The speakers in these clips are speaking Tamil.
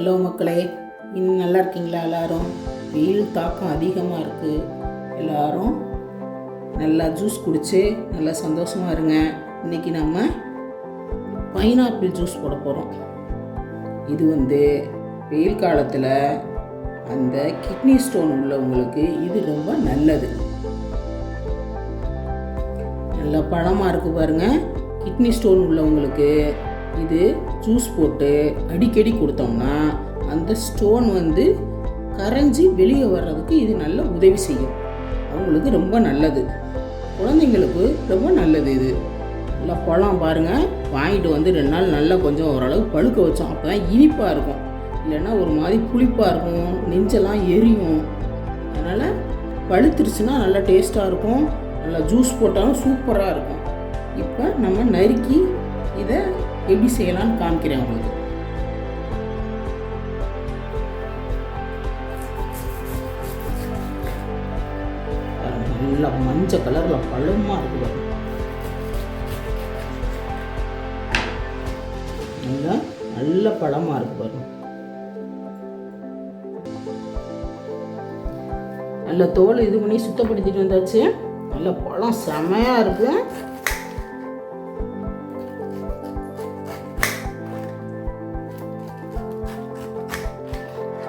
ஹலோ மக்களே இன்னும் நல்லா இருக்கீங்களா எல்லாரும்? வெயில் தாக்கம் அதிகமாக இருக்குது எல்லாரும் நல்லா ஜூஸ் குடித்து நல்லா சந்தோஷமாக இருங்க. இன்றைக்கி நம்ம பைனாப்பிள் ஜூஸ் போட போகிறோம் இது வந்து வெயில் காலத்தில் அந்த கிட்னி ஸ்டோன் உள்ளவங்களுக்கு இது ரொம்ப நல்லது. நல்ல பழமாக இருக்குது பாருங்க. கிட்னி ஸ்டோன் உள்ளவங்களுக்கு இது ஜூஸ் போட்டு அடிக்கடி கொடுத்தோம்னா அந்த ஸ்டோன் வந்து கரைஞ்சி வெளியே வர்றதுக்கு இது நல்ல உதவி செய்யும். அவங்களுக்கு ரொம்ப நல்லது. குழந்தைங்களுக்கு ரொம்ப நல்லது இது. நல்லா பழம் பாருங்கள் வாங்கிட்டு வந்து ரெண்டு நாள் நல்லா கொஞ்சம் ஓரளவு பழுக்க வச்சோம். அப்போ தான் இனிப்பாக இருக்கும். இல்லைன்னா ஒரு மாதிரி புளிப்பாக இருக்கும். நெஞ்செல்லாம் எரியும். அதனால் பழுத்துருச்சுன்னா நல்லா டேஸ்ட்டாக இருக்கும். நல்லா ஜூஸ் போட்டாலும் சூப்பராக இருக்கும். இப்போ நம்ம நறுக்கி இதை எப்படி செய்யலாம்னு காமிக்கிறேன் உங்களுக்கு. நல்லா மஞ்சள் கலரில் பழமாக இருக்கு நல்லா நல்ல பழமாக இருக்கு பாருங்க. நல்ல தோல் இது பண்ணி சுத்தப்படுத்திட்டு வந்தாச்சு. நல்ல பழம் செமையாக இருக்குது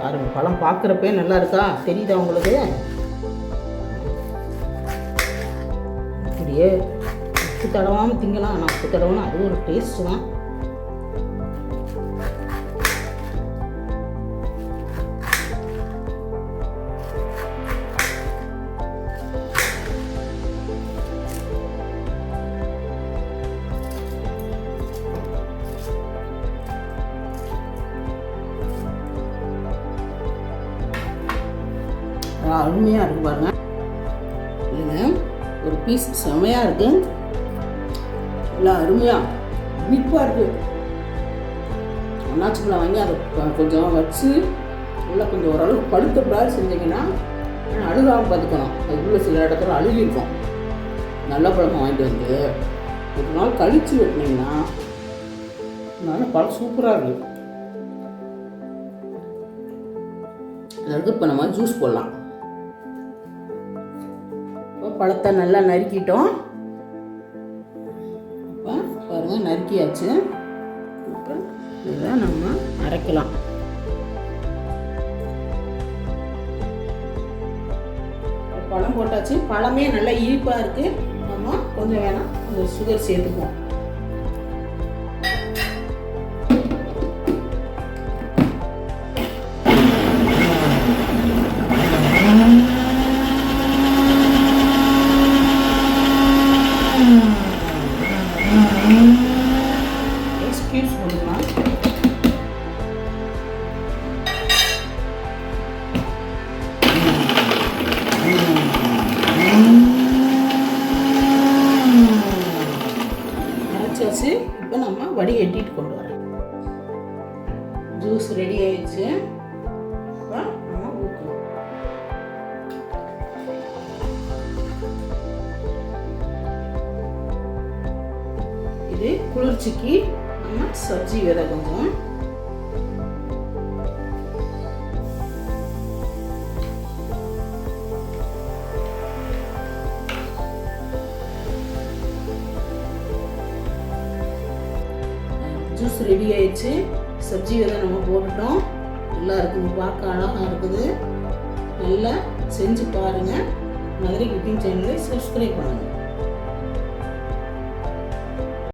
பாருங்க பழம் பார்க்குறப்பே நல்லா இருக்கா? தெரியுதா உங்களுக்கு? அப்படியே உப்பு தடவாமல் திங்கலாம் ஆனால் உப்பு தடவைனா அது ஒரு டேஸ்ட் தான். அருமையாக இருக்கு பாருங்க. இது ஒரு பீஸ் செமையாக இருக்கு. நல்லா அருமையாக இனிப்பாக இருக்கு. அண்ணாச்சிப்பழம் வாங்கி அதை கொஞ்சம் வச்சு உள்ள கொஞ்சம் ஓரளவுக்கு படுத்தப்படாது பிறகு செஞ்சீங்கன்னா அழுகாமல் பார்த்துக்கணும் அதுக்குள்ளே சில இடத்துல அழுகிருக்கும் நல்ல பழக்கம் வாங்கிட்டு வந்து ஒரு நாள் கழித்து வெட்டினீங்கன்னா நல்ல பழம் சூப்பராக இருக்குது அதுக்கு இப்போ நம்ம ஜூஸ் போடலாம். பழத்தை நல்லா நறுக்கிட்டோம். இப்போ பாருங்க நறுக்கியாச்சு. இப்போ இதை நம்ம அரைக்கலாம். பழம் போட்டாச்சு. பழமே நல்லா இனிப்பாக இருக்குது நம்ம கொஞ்சம் வேணால் கொஞ்சம் சுகர் சேர்த்துக்குவோம். அரைச்சாச்சு இப்போ நம்ம வடிகட்டிட்டு கொண்டு வரோம் ஜூஸ் ரெடி ஆயிடுச்சு. இப்போ நம்ம ஊற்றணும் இது குளிர்ச்சிக்கு நம்ம சப்ஜி விதை கொஞ்சம். ஜூஸ் ரெடி ஆயிடுச்சு. சப்ஜி விதை நம்ம போட்டுட்டோம். நல்லா இருக்குது பார்க்க அழகாக இருக்குது. நல்லா செஞ்சு பாருங்கள் மதுரை குக்கிங் சேனலை சப்ஸ்கிரைப் பண்ணுங்கள்